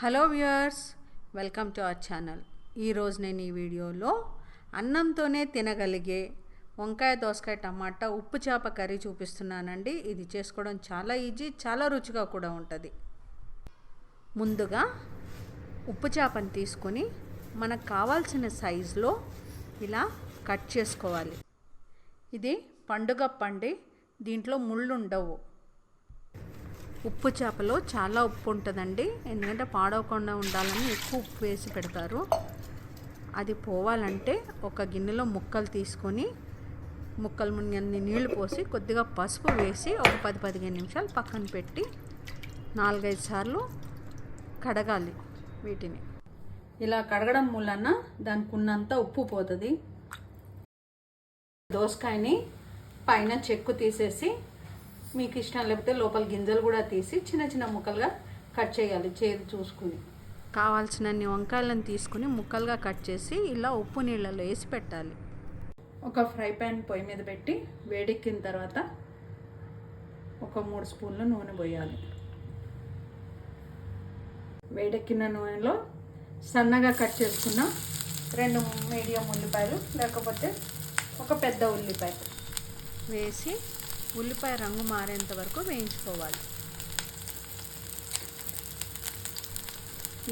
Hello viewers welcome to our channel. ఈరోజు నేను ఈ వీడియోలో అన్నంతోనే తినగలిగే వంకాయ దోసకాయ టమాటా ఉప్పు చేప కర్రీ చూపిస్తున్నానండి. ఇది చేసుకోవడం చాలా ఈజీ చాలా రుచిగా కూడా ఉంటుంది. ముందుగా ఉప్పు చేపను తీసుకొని మనకు కావాల్సిన సైజులో ఇలా కట్ చేసుకోవాలి. ఇది పండుగ పండి దీంట్లో ముళ్ళు ఉండవు. ఉప్పు చేపలో చాలా ఉప్పు ఉంటుందండి. ఎందుకంటే పాడవకుండా ఉండాలని ఎక్కువ ఉప్పు వేసి పెడతారు. అది పోవాలంటే ఒక గిన్నెలో ముక్కలు తీసుకొని ముక్కలు మునిగన్ని నీళ్ళు పోసి కొద్దిగా పసుపు వేసి ఒక పది పదిహేను నిమిషాలు పక్కన పెట్టి నాలుగైదు సార్లు కడగాలి వీటిని. ఇలా కడగడం మూలన దానికి ఉన్నంత ఉప్పు పోతుంది. దోసకాయని పైన చెక్కు తీసేసి మీకు ఇష్టం లేకపోతే లోపల గింజలు కూడా తీసి చిన్న చిన్న ముక్కలుగా కట్ చేయాలి చేదు చూసుకుని. కావాల్సినన్ని వంకాయలను తీసుకుని ముక్కలుగా కట్ చేసి ఇలా ఉప్పు నీళ్ళలో వేసి పెట్టాలి. ఒక ఫ్రై ప్యాన్ పొయ్యి మీద పెట్టి వేడెక్కిన తర్వాత ఒక మూడు స్పూన్ల నూనె పోయాలి. వేడెక్కిన నూనెలో సన్నగా కట్ చేసుకున్న రెండు మీడియం ఉల్లిపాయలు లేకపోతే ఒక పెద్ద ఉల్లిపాయ. వేసి ఉల్లిపాయ రంగు మారేంత వరకు వేయించుకోవాలి.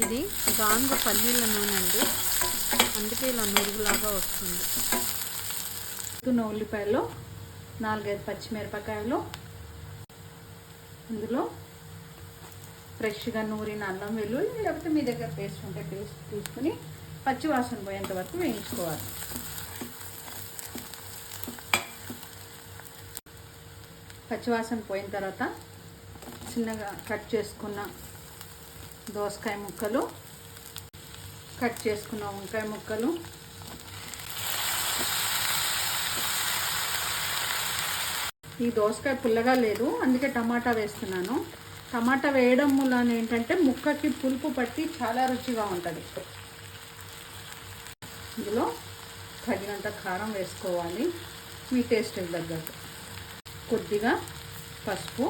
ఇది గాంగు పల్లీల నూనె అండి. అందుకే ఇలా నురుగులాగా వస్తుంది. ఉత్తున్న ఉల్లిపాయలు నాలుగైదు పచ్చిమిరపకాయలు అందులో ఫ్రెష్గా నూరిన అల్లం వెల్లుల్లి లేకపోతే మీ దగ్గర పేస్ట్ ఉంటే పేస్ట్ తీసుకుని పచ్చివాసన పోయేంత వరకు వేయించుకోవాలి. పచ్చివాసన పోయిన తర్వాత చిన్నగా కట్ చేసుకున్న దోసకాయ ముక్కలు కట్ చేసుకున్న వంకాయ ముక్కలు ఈ దోసకాయ పుల్లగా లేదు అందుకే టమాటా వేస్తున్నాను. టమాటా వేయడం మూలన ఏంటంటే ముక్కకి పులుపు పట్టి చాలా రుచిగా ఉంటుంది. ఇందులో తగినంత కారం వేసుకోవాలి మీ టేస్ట్ తగ్గట్టు. కొద్దిగా పసుపు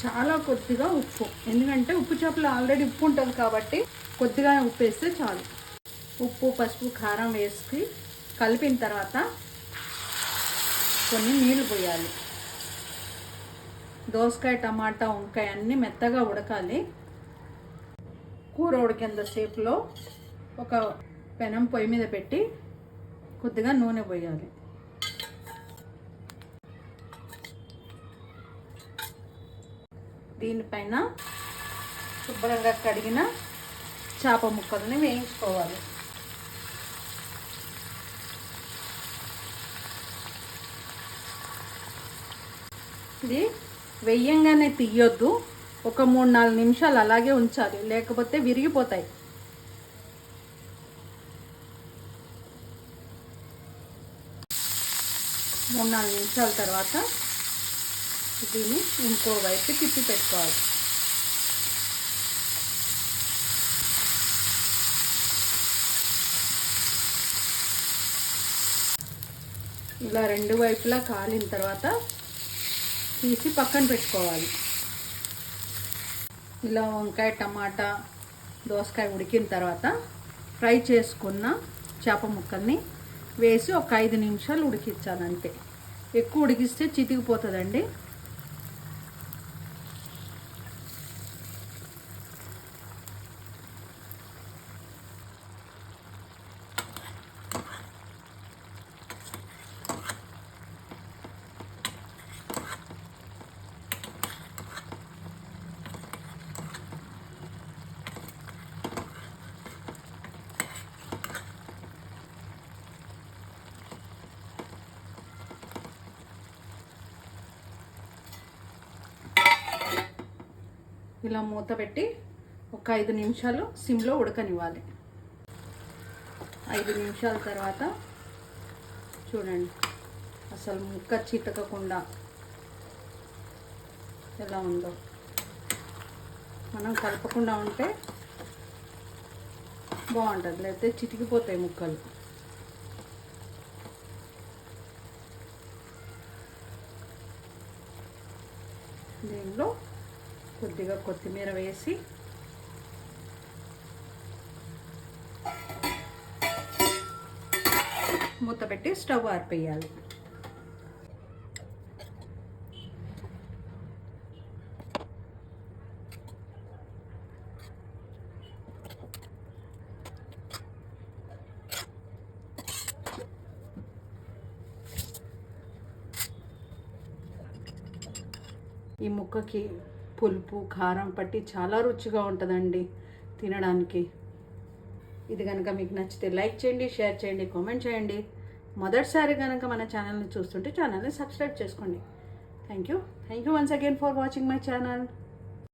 చాలా కొద్దిగా ఉప్పు. ఎందుకంటే ఉప్పు చేపలు ఆల్రెడీ ఉప్పు ఉంటుంది కాబట్టి కొద్దిగా ఉప్పు వేస్తే చాలు. ఉప్పు పసుపు కారం వేసి కలిపిన తర్వాత కొన్ని నీళ్ళు పోయాలి. దోసకాయ టమాటా వంకాయ అన్నీ మెత్తగా ఉడకాలి. కూర ఉడికేంత సేపులో ఒక పెనం పొయ్యి మీద పెట్టి కొద్దిగా నూనె పోయాలి. దీనిపైన శుభ్రంగా కడిగిన చేప ముక్కల్ని వేయించుకోవాలి. ఇది వెయ్యంగానే తీయొద్దు. ఒక మూడు నాలుగు నిమిషాలు అలాగే ఉంచాలి లేకపోతే విరిగిపోతాయి. మూడు నాలుగు నిమిషాల తర్వాత దీన్ని ఇంకో వైపు తిప్పి పెట్టుకోవాలి. ఇలా రెండు వైపులా కాలిన తర్వాత తీసి పక్కన పెట్టుకోవాలి. ఇలా వంకాయ టమాటా దోసకాయ ఉడికిన తర్వాత ఫ్రై చేసుకున్న చేప ముక్కల్ని వేసి ఒక ఐదు నిమిషాలు ఉడికించాలి అంతే ఎక్కువ ఉడికిస్తే చితికిపోతుందండి. ఇలా మూత పెట్టి ఒక ఐదు నిమిషాలు సిమ్లో ఉడకనివ్వాలి. ఐదు నిమిషాల తర్వాత చూడండి. అసలు ముక్క చితకకుండా ఎలా ఉందో. మనం కలపకుండా ఉంటే బాగుంటుంది. లేకపోతే చిటికిపోతాయి ముక్కలు. దీనిలో కొద్దిగా కొత్తిమీర వేసి మూత పెట్టి స్టవ్ ఆర్పేయాలి. ఈ ముక్కకి పులుపు కారం పట్టి చాలా రుచిగా ఉంటుందండి తినడానికి. ఇది కనుక మీకు నచ్చితే లైక్ చేయండి షేర్ చేయండి కామెంట్ చేయండి. మొదటిసారి కనుక మన ఛానల్ని చూస్తుంటే ఛానల్ని సబ్స్క్రైబ్ చేసుకోండి. Thank you. Thank you once again for watching my channel.